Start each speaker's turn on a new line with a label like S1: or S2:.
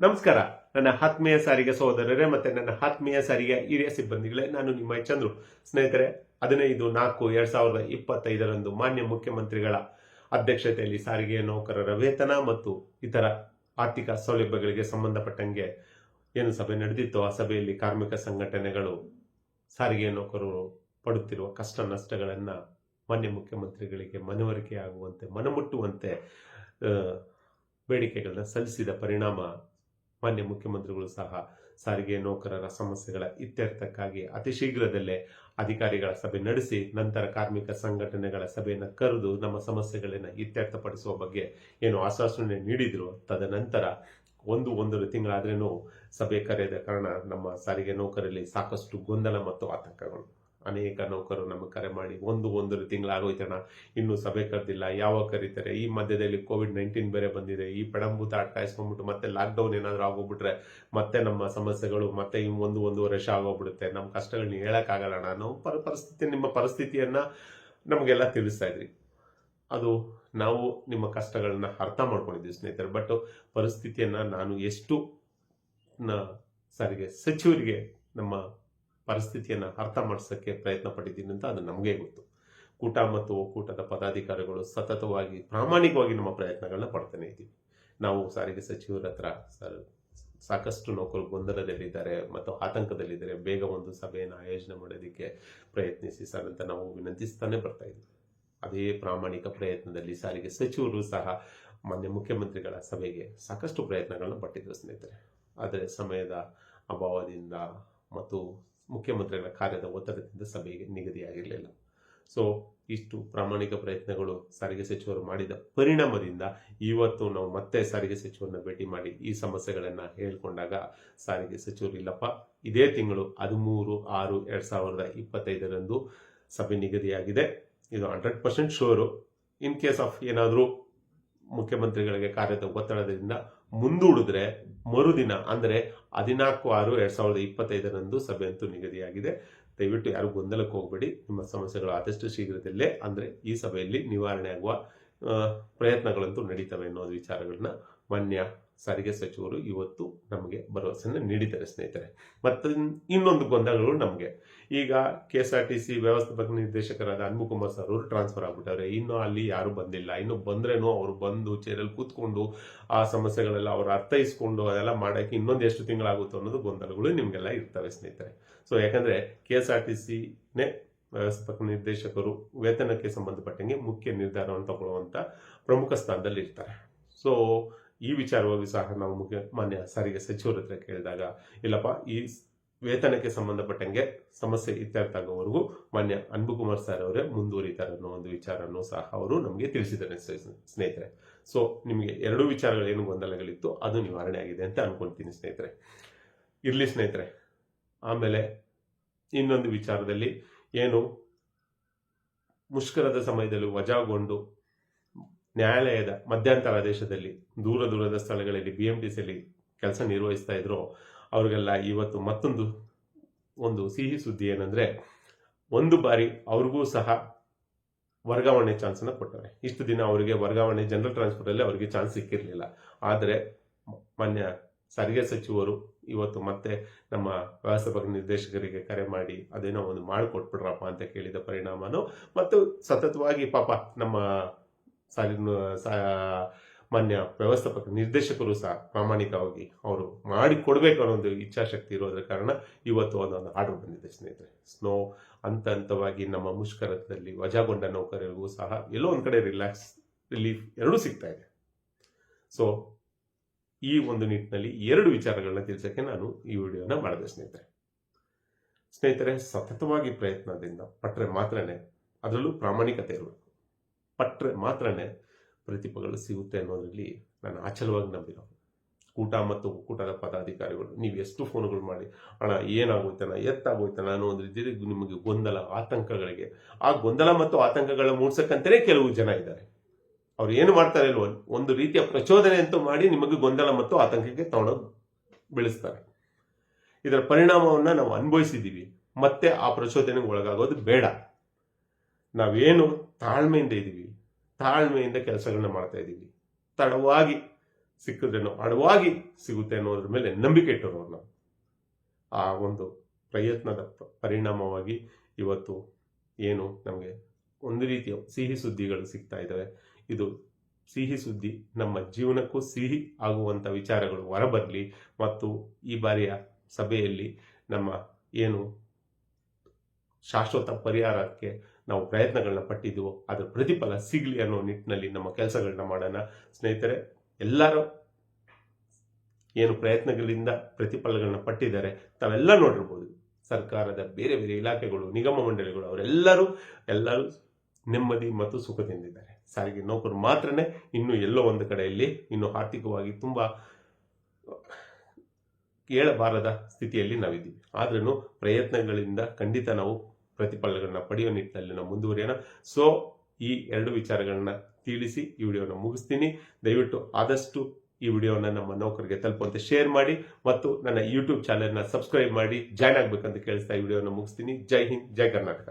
S1: ನಮಸ್ಕಾರ. ನನ್ನ ಆತ್ಮೀಯ ಸಾರಿಗೆ ಸಹೋದರರೇ, ಮತ್ತೆ ನನ್ನ ಆತ್ಮೀಯ ಸಾರಿಗೆ ಹಿರಿಯ ಸಿಬ್ಬಂದಿಗಳೇ, ನಾನು ನಿಮ್ಮ ಚಂದ್ರು. ಸ್ನೇಹಿತರೆ, ಹದಿನೈದು ನಾಲ್ಕು ಎರಡ್ ಸಾವಿರದ ಇಪ್ಪತ್ತೈದರಂದು ಮಾನ್ಯ ಮುಖ್ಯಮಂತ್ರಿಗಳ ಅಧ್ಯಕ್ಷತೆಯಲ್ಲಿ ಸಾರಿಗೆ ನೌಕರರ ವೇತನ ಮತ್ತು ಇತರ ಆರ್ಥಿಕ ಸೌಲಭ್ಯಗಳಿಗೆ ಸಂಬಂಧಪಟ್ಟಂಗೆ ಏನು ಸಭೆ ನಡೆದಿತ್ತು ಆ ಸಭೆಯಲ್ಲಿ ಕಾರ್ಮಿಕ ಸಂಘಟನೆಗಳು ಸಾರಿಗೆ ನೌಕರರು ಪಡುತ್ತಿರುವ ಕಷ್ಟ ನಷ್ಟಗಳನ್ನು ಮಾನ್ಯ ಮುಖ್ಯಮಂತ್ರಿಗಳಿಗೆ ಮನವರಿಕೆ ಆಗುವಂತೆ ಮನಮುಟ್ಟುವಂತೆ ಬೇಡಿಕೆಗಳನ್ನ ಸಲ್ಲಿಸಿದ ಪರಿಣಾಮ ಮಾನ್ಯ ಮುಖ್ಯಮಂತ್ರಿಗಳು ಸಹ ಸಾರಿಗೆ ನೌಕರರ ಸಮಸ್ಯೆಗಳ ಇತ್ಯರ್ಥಕ್ಕಾಗಿ ಅತಿ ಶೀಘ್ರದಲ್ಲೇ ಅಧಿಕಾರಿಗಳ ಸಭೆ ನಡೆಸಿ, ನಂತರ ಕಾರ್ಮಿಕ ಸಂಘಟನೆಗಳ ಸಭೆಯನ್ನು ಕರೆದು ನಮ್ಮ ಸಮಸ್ಯೆಗಳನ್ನು ಇತ್ಯರ್ಥಪಡಿಸುವ ಬಗ್ಗೆ ಏನು ಆಶ್ವಾಸನೆ ನೀಡಿದ್ರು, ತದನಂತರ ಒಂದು, ಒಂದೂವರೆ ತಿಂಗಳಾದ್ರೇನು ಸಭೆ ಕರೆಯದ ಕಾರಣ ನಮ್ಮ ಸಾರಿಗೆ ನೌಕರಲ್ಲಿ ಸಾಕಷ್ಟು ಗೊಂದಲ ಮತ್ತು ಆತಂಕಗಳು. ಅನೇಕ ನೌಕರರು ನಮಗೆ ಕರೆ ಮಾಡಿ, ಒಂದು ಒಂದೂವರೆ ತಿಂಗಳಾಗೋಯ್ತಣ್ಣ ಇನ್ನೂ ಸಭೆ ಕರೆದಿಲ್ಲ. ಯಾವಾಗ ಕರೀತಾರೆ? ಈ ಮಧ್ಯದಲ್ಲಿ ಕೋವಿಡ್ ನೈನ್ಟೀನ್ ಬೇರೆ ಬಂದಿದೆ. ಈ ಪಡಂಭೂತ ಅಟ್ಕಾಯಿಸ್ಕೊಂಡ್ಬಿಟ್ಟು ಮತ್ತೆ ಲಾಕ್ಡೌನ್ ಏನಾದರೂ ಆಗೋಗ್ಬಿಟ್ರೆ ಮತ್ತೆ ನಮ್ಮ ಸಮಸ್ಯೆಗಳು ಮತ್ತೆ ಒಂದು ಒಂದು ವರ್ಷ ಆಗೋಗ್ಬಿಡುತ್ತೆ. ನಮ್ಮ ಕಷ್ಟಗಳನ್ನ ಹೇಳಕ್ಕಾಗಲ್ಲ ನಾವು ಪರ ಪರಿಸ್ಥಿತಿ, ನಿಮ್ಮ ಪರಿಸ್ಥಿತಿಯನ್ನು ನಮಗೆಲ್ಲ ತಿಳಿಸ್ತಾ ಇದ್ರಿ. ಅದು ನಾವು ನಿಮ್ಮ ಕಷ್ಟಗಳನ್ನ ಅರ್ಥ ಮಾಡ್ಕೊಂಡಿದ್ದೀವಿ ಸ್ನೇಹಿತರೆ. ಬಟ್ ಪರಿಸ್ಥಿತಿಯನ್ನು ನಾನು ಎಷ್ಟು ನ ಸಾರಿಗೆ, ಸಚಿವರಿಗೆ ನಮ್ಮ ಪರಿಸ್ಥಿತಿಯನ್ನು ಅರ್ಥ ಮಾಡಿಸೋಕ್ಕೆ ಪ್ರಯತ್ನ ಪಟ್ಟಿದ್ದೀನಿ ಅಂತ ಅದು ನಮಗೆ ಗೊತ್ತು. ಕೂಟ ಮತ್ತು ಒಕ್ಕೂಟದ ಪದಾಧಿಕಾರಿಗಳು ಸತತವಾಗಿ, ಪ್ರಾಮಾಣಿಕವಾಗಿ ನಮ್ಮ ಪ್ರಯತ್ನಗಳನ್ನ ಪಡ್ತಾನೆ ಇದ್ದೀವಿ. ನಾವು ಸಾರಿಗೆ ಸಚಿವರ ಹತ್ರ ಸರ್, ಸಾಕಷ್ಟು ನೌಕರು ಗೊಂದಲದಲ್ಲಿದ್ದಾರೆ ಮತ್ತು ಆತಂಕದಲ್ಲಿದ್ದಾರೆ. ಬೇಗ ಒಂದು ಸಭೆಯನ್ನು ಆಯೋಜನೆ ಮಾಡೋದಕ್ಕೆ ಪ್ರಯತ್ನಿಸಿ ಸರ್ ಅಂತ ನಾವು ವಿನಂತಿಸ್ತಾನೆ ಬರ್ತಾ ಇದ್ದೀವಿ. ಅದೇ ಪ್ರಾಮಾಣಿಕ ಪ್ರಯತ್ನದಲ್ಲಿ ಸಾರಿಗೆ ಸಚಿವರು ಸಹ ಮಾನ್ಯ ಮುಖ್ಯಮಂತ್ರಿಗಳ ಸಭೆಗೆ ಸಾಕಷ್ಟು ಪ್ರಯತ್ನಗಳನ್ನ ಪಟ್ಟಿದ್ರು ಸ್ನೇಹಿತರೆ. ಆದರೆ ಸಮಯದ ಅಭಾವದಿಂದ ಮತ್ತು ಮುಖ್ಯಮಂತ್ರಿಗಳ ಕಾರ್ಯದ ಒತ್ತಡದಿಂದ ಸಭೆಗೆ ನಿಗದಿಯಾಗಿರಲಿಲ್ಲ. ಸೊ ಇಷ್ಟು ಪ್ರಾಮಾಣಿಕ ಪ್ರಯತ್ನಗಳು ಸಾರಿಗೆ ಸಚಿವರು ಮಾಡಿದ ಪರಿಣಾಮದಿಂದ ಇವತ್ತು ನಾವು ಮತ್ತೆ ಸಾರಿಗೆ ಸಚಿವರನ್ನ ಭೇಟಿ ಮಾಡಿ ಈ ಸಮಸ್ಯೆಗಳನ್ನು ಹೇಳ್ಕೊಂಡಾಗ ಸಾರಿಗೆ ಸಚಿವರು, ಇಲ್ಲಪ್ಪ, ಇದೇ ತಿಂಗಳು ಹದಿಮೂರು, ಆರು, ಎರಡು ಸಾವಿರದ ಇಪ್ಪತ್ತೈದರಂದು ಸಭೆ ನಿಗದಿಯಾಗಿದೆ. ಇದು hundred percent ಶೋರು. In case of ಏನಾದರೂ ಮುಖ್ಯಮಂತ್ರಿಗಳಿಗೆ ಕಾರ್ಯದ ಒತ್ತಡದಿಂದ ಮುಂದೂಡಿದ್ರೆ ಮರುದಿನ, ಅಂದರೆ ಹದಿನಾಲ್ಕು ಆರು ಎರಡು ಸಾವಿರದ ಇಪ್ಪತ್ತೈದರಂದು ಸಭೆ ಅಂತೂ ನಿಗದಿಯಾಗಿದೆ. ದಯವಿಟ್ಟು ಯಾರು ಗೊಂದಲಕ್ಕೆ ಹೋಗಬೇಡಿ. ನಿಮ್ಮ ಸಮಸ್ಯೆಗಳು ಆದಷ್ಟು ಶೀಘ್ರದಲ್ಲೇ, ಅಂದರೆ ಈ ಸಭೆಯಲ್ಲಿ ನಿವಾರಣೆ ಆಗುವ ಪ್ರಯತ್ನಗಳಂತೂ ನಡೀತವೆ ಅನ್ನೋದು ವಿಚಾರಗಳನ್ನ ಮಾನ್ಯ ಸಾರಿಗೆ ಸಚಿವರು ಇವತ್ತು ನಮಗೆ ಭರವಸೆಯನ್ನು ನೀಡಿದ್ದಾರೆ ಸ್ನೇಹಿತರೆ. ಮತ್ತು ಇನ್ನೊಂದು ಗೊಂದಲಗಳು ನಮಗೆ. ಈಗ K S R T C ವ್ಯವಸ್ಥಾಪಕ ನಿರ್ದೇಶಕರಾದ ಅನ್ಮುಕುಮಾರ್ ಸರ್ ಅವರು ಟ್ರಾನ್ಸ್ಫರ್ ಆಗ್ಬಿಟ್ಟವ್ರೆ. ಇನ್ನು ಅಲ್ಲಿ ಯಾರು ಬಂದಿಲ್ಲ. ಇನ್ನು ಬಂದ್ರೇನು ಅವರು ಬಂದು ಚೇರಲ್ಲಿ ಕೂತ್ಕೊಂಡು ಆ ಸಮಸ್ಯೆಗಳೆಲ್ಲ ಅವರು ಅರ್ಥೈಸ್ಕೊಂಡು ಅದೆಲ್ಲ ಮಾಡೋಕ್ಕೆ ಇನ್ನೊಂದು ಎಷ್ಟು ತಿಂಗಳಾಗುತ್ತೋ ಅನ್ನೋದು ಗೊಂದಲಗಳು ನಿಮಗೆಲ್ಲ ಇರ್ತವೆ ಸ್ನೇಹಿತರೆ. ಸೊ ಯಾಕಂದ್ರೆ ಕೆ ಎಸ್ ಆರ್ ಟಿ ಸಿನೇ ವ್ಯವಸ್ಥಾಪಕ ನಿರ್ದೇಶಕರು ವೇತನಕ್ಕೆ ಸಂಬಂಧಪಟ್ಟಂಗೆ ಮುಖ್ಯ ನಿರ್ಧಾರವನ್ನು ತಗೊಳ್ಳುವಂತ ಪ್ರಮುಖ ಸ್ಥಾನದಲ್ಲಿ ಇರ್ತಾರೆ ಸೊ ಈ ವಿಚಾರವಾಗಿ ಸಹ ನಾವು ಮುಖ್ಯ ಮಾನ್ಯ ಸಾರಿಗೆ ಸಚಿವರ ಹತ್ರ ಕೇಳಿದಾಗ, ಇಲ್ಲಪ್ಪ, ಈ ವೇತನಕ್ಕೆ ಸಂಬಂಧಪಟ್ಟಂಗೆ ಸಮಸ್ಯೆ ಇತ್ಯರ್ಥ ಆಗೋವರೆಗೂ ಮಾನ್ಯ ಅನ್ಬುಕುಮಾರ್ ಸರ್ ಅವರೇ ಮುಂದುವರಿತಾರೆ ಅನ್ನೋ ಒಂದು ವಿಚಾರನೂ ಸಹ ಅವರು ನಮಗೆ ತಿಳಿಸಿದ್ದಾರೆ ಸ್ನೇ- ಸ್ನೇಹಿತರೆ. ಸೊ ನಿಮಗೆ ಎರಡು ವಿಚಾರಗಳು ಏನು ಗೊಂದಲಗಳಿತ್ತು, ಅದು ನಿವಾರಣೆ ಆಗಿದೆ ಅಂತ ಅನ್ಕೊಳ್ತೀನಿ ಸ್ನೇಹಿತರೆ. ಇರ್ಲಿ ಸ್ನೇಹಿತರೆ, ಆಮೇಲೆ ಇನ್ನೊಂದು ವಿಚಾರದಲ್ಲಿ ಏನು ಮುಷ್ಕರದ ಸಮಯದಲ್ಲಿ ವಜಾಗೊಂಡು ನ್ಯಾಯಾಲಯದ ಮಧ್ಯಂತರ ದೇಶದಲ್ಲಿ ದೂರ ದೂರದ ಸ್ಥಳಗಳಲ್ಲಿ ಬಿ ಎಂ ಟಿ ಸಿಯಲ್ಲಿ ಕೆಲಸ ನಿರ್ವಹಿಸ್ತಾ ಇದ್ರು, ಅವರಿಗೆಲ್ಲ ಇವತ್ತು ಮತ್ತೊಂದು, ಒಂದು ಸಿಹಿ ಸುದ್ದಿ ಏನಂದ್ರೆ, ಒಂದು ಬಾರಿ ಅವ್ರಿಗೂ ಸಹ ವರ್ಗಾವಣೆ ಚಾನ್ಸನ್ನು ಕೊಟ್ಟರೆ ಇಷ್ಟು ದಿನ ಅವರಿಗೆ ವರ್ಗಾವಣೆ, ಜನರಲ್ ಟ್ರಾನ್ಸ್ಪೋರ್ಟಲ್ಲಿ ಅವರಿಗೆ ಚಾನ್ಸ್ ಸಿಕ್ಕಿರಲಿಲ್ಲ. ಆದರೆ ಮಾನ್ಯ ಸಾರಿಗೆ ಸಚಿವರು ಇವತ್ತು ಮತ್ತೆ ನಮ್ಮ ವ್ಯವಸ್ಥಾಪಕ ನಿರ್ದೇಶಕರಿಗೆ ಕರೆ ಮಾಡಿ ಅದೇನೋ ಒಂದು ಮಾಡಿಕೊಟ್ಬಿಡ್ರಪ್ಪ ಅಂತ ಕೇಳಿದ ಪರಿಣಾಮನು, ಮತ್ತು ಸತತವಾಗಿ ಪಾಪ ನಮ್ಮ ಸಾಲಿನ ಮಾನ್ಯ ವ್ಯವಸ್ಥಾಪಕ, ನಿರ್ದೇಶಕರು ಸಹ ಪ್ರಾಮಾಣಿಕವಾಗಿ ಅವರು ಮಾಡಿ ಕೊಡಬೇಕು ಅನ್ನೋ ಒಂದು ಇಚ್ಛಾಶಕ್ತಿ ಇರೋದ್ರ ಕಾರಣ ಇವತ್ತು ಒಂದೊಂದು ಆರ್ಡರ್ ಬಂದಿದೆ ಸ್ನೇಹಿತರೆ. ಸ್ನೋ, ಹಂತ ಹಂತವಾಗಿ ನಮ್ಮ ಮುಷ್ಕರದಲ್ಲಿ ವಜಾಗೊಂಡ ನೌಕರರಿಗೂ ಸಹ ಎಲ್ಲೋ ಒಂದು ಕಡೆ ರಿಲ್ಯಾಕ್ಸ್, ರಿಲೀಫ್ ಎರಡೂ ಸಿಗ್ತಾ ಇದೆ. ಸೊ ಈ ಒಂದು ನಿಟ್ಟಿನಲ್ಲಿ ಎರಡು ವಿಚಾರಗಳನ್ನ ತಿಳಿಸಕ್ಕೆ ನಾನು ಈ ವಿಡಿಯೋನ ಮಾಡಿದೆ ಸ್ನೇಹಿತರೆ. ಸ್ನೇಹಿತರೆ, ಸತತವಾಗಿ ಪ್ರಯತ್ನದಿಂದ ಪಟ್ಟರೆ ಮಾತ್ರನೇ ಅದರಲ್ಲೂ ಪ್ರಾಮಾಣಿಕತೆ ಇರಬೇಕು ಪಟ್ರೆ ಮಾತ್ರನೇ ಪ್ರತಿಭೆಗಳು ಸಿಗುತ್ತೆ ಅನ್ನೋದರಲ್ಲಿ ನಾನು ಆಚಲವಾಗಿ ನಂಬಿರೋ ಕೂಟ ಮತ್ತು ಒಕ್ಕೂಟದ ಪದಾಧಿಕಾರಿಗಳು, ನೀವು ಎಷ್ಟು ಫೋನ್ಗಳು ಮಾಡಿ ಹಣ ಏನಾಗೋಯ್ತಾನ ಎತ್ತಾಗೋಯ್ತಾನ ಅನ್ನೋ ಒಂದು ರೀತಿಯಲ್ಲಿ ನಿಮಗೆ ಗೊಂದಲ, ಆತಂಕಗಳಿಗೆ. ಆ ಗೊಂದಲ ಮತ್ತು ಆತಂಕಗಳ ಮೂಡ್ಸಕ್ಕಂತಲೇ ಕೆಲವು ಜನ ಇದ್ದಾರೆ. ಅವ್ರು ಏನು ಮಾಡ್ತಾರೆ ಇಲ್ವೋ, ಒಂದು ರೀತಿಯ ಪ್ರಚೋದನೆ ಅಂತೂ ಮಾಡಿ ನಿಮಗೆ ಗೊಂದಲ ಮತ್ತು ಆತಂಕಕ್ಕೆ ತಗೊಂಡೋಗಿ ಬೆಳೆಸ್ತಾರೆ. ಇದರ ಪರಿಣಾಮವನ್ನ ನಾವು ಅನುಭವಿಸಿದ್ದೀವಿ. ಮತ್ತೆ ಆ ಪ್ರಚೋದನೆಗೆ ಒಳಗಾಗೋದು ಬೇಡ. ನಾವೇನು ತಾಳ್ಮೆಯಿಂದ ಇದ್ದೀವಿ ತಾಳ್ಮೆಯಿಂದ ಕೆಲಸಗಳನ್ನ ಮಾಡ್ತಾ ಇದ್ದೀವಿ. ತಡವಾಗಿ ಸಿಕ್ಕಿದ್ರೇನೋ, ಅಡವಾಗಿ ಸಿಗುತ್ತೆ ಅನ್ನೋದ್ರ ಮೇಲೆ ನಂಬಿಕೆ ಇಟ್ಟರು ನಾವು. ಆ ಒಂದು ಪ್ರಯತ್ನದ ಪರಿಣಾಮವಾಗಿ ಇವತ್ತು ಏನು ನಮಗೆ ಒಂದು ರೀತಿಯ ಸಿಹಿ ಸುದ್ದಿಗಳು ಸಿಗ್ತಾ ಇದ್ದಾವೆ ಇದು ಸಿಹಿ ಸುದ್ದಿ ನಮ್ಮ ಜೀವನಕ್ಕೂ ಸಿಹಿ ಆಗುವಂಥ ವಿಚಾರಗಳು ಹೊರಬರಲಿ ಮತ್ತು ಈ ಬಾರಿಯ ಸಭೆಯಲ್ಲಿ ನಮ್ಮ ಏನು ಶಾಶ್ವತ ಪರಿಹಾರಕ್ಕೆ ನಾವು ಪ್ರಯತ್ನಗಳನ್ನ ಪಟ್ಟಿದ್ದೀವೋ ಅದರ ಪ್ರತಿಫಲ ಸಿಗಲಿ ಅನ್ನೋ ನಿಟ್ಟಿನಲ್ಲಿ ನಮ್ಮ ಕೆಲಸಗಳನ್ನ ಮಾಡೋಣ. ಸ್ನೇಹಿತರೆ, ಎಲ್ಲರೂ ಏನು ಪ್ರಯತ್ನಗಳಿಂದ ಪ್ರತಿಫಲಗಳನ್ನ ಪಟ್ಟಿದ್ದಾರೆ, ತಾವೆಲ್ಲ ನೋಡಿರ್ಬೋದು. ಸರ್ಕಾರದ ಬೇರೆ ಬೇರೆ ಇಲಾಖೆಗಳು, ನಿಗಮ ಮಂಡಳಿಗಳು, ಅವರೆಲ್ಲರೂ ಎಲ್ಲರೂ ನೆಮ್ಮದಿ ಮತ್ತು ಸುಖದಿಂದಿದ್ದಾರೆ. ಸಾರಿಗೆ ನೌಕರು ಮಾತ್ರನೇ ಇನ್ನು ಎಲ್ಲೋ ಒಂದು ಕಡೆಯಲ್ಲಿ ಇನ್ನು ಆರ್ಥಿಕವಾಗಿ ತುಂಬ ಕೇಳಬಾರದ ಸ್ಥಿತಿಯಲ್ಲಿ ನಾವಿದ್ದೀವಿ. ಆದ್ರೂ ಪ್ರಯತ್ನಗಳಿಂದ ಖಂಡಿತ ನಾವು ಪ್ರತಿಫಲಗಳನ್ನ ಪಡೆಯುವ ನಿಟ್ಟಿನಲ್ಲಿ ನಾವು ಮುಂದುವರಿಯೋಣ. ಸೊ ಈ ಎರಡು ವಿಚಾರಗಳನ್ನ ತಿಳಿಸಿ ಈ ವಿಡಿಯೋನ ಮುಗಿಸ್ತೀನಿ. ದಯವಿಟ್ಟು ಆದಷ್ಟು ಈ ವಿಡಿಯೋನ ನಮ್ಮ ನೌಕರಿಗೆ ತಲುಪುವಂತೆ ಶೇರ್ ಮಾಡಿ ಮತ್ತು ನನ್ನ ಯೂಟ್ಯೂಬ್ ಚಾನೆಲ್ನ ಸಬ್ಸ್ಕ್ರೈಬ್ ಮಾಡಿ ಜಾಯ್ನ್ ಆಗಬೇಕಂತ ಕೇಳಿಸ್ತಾ ಈ ವಿಡಿಯೋನ ಮುಗಿಸ್ತೀನಿ. ಜೈ ಹಿಂದ್, ಜೈ ಕರ್ನಾಟಕ.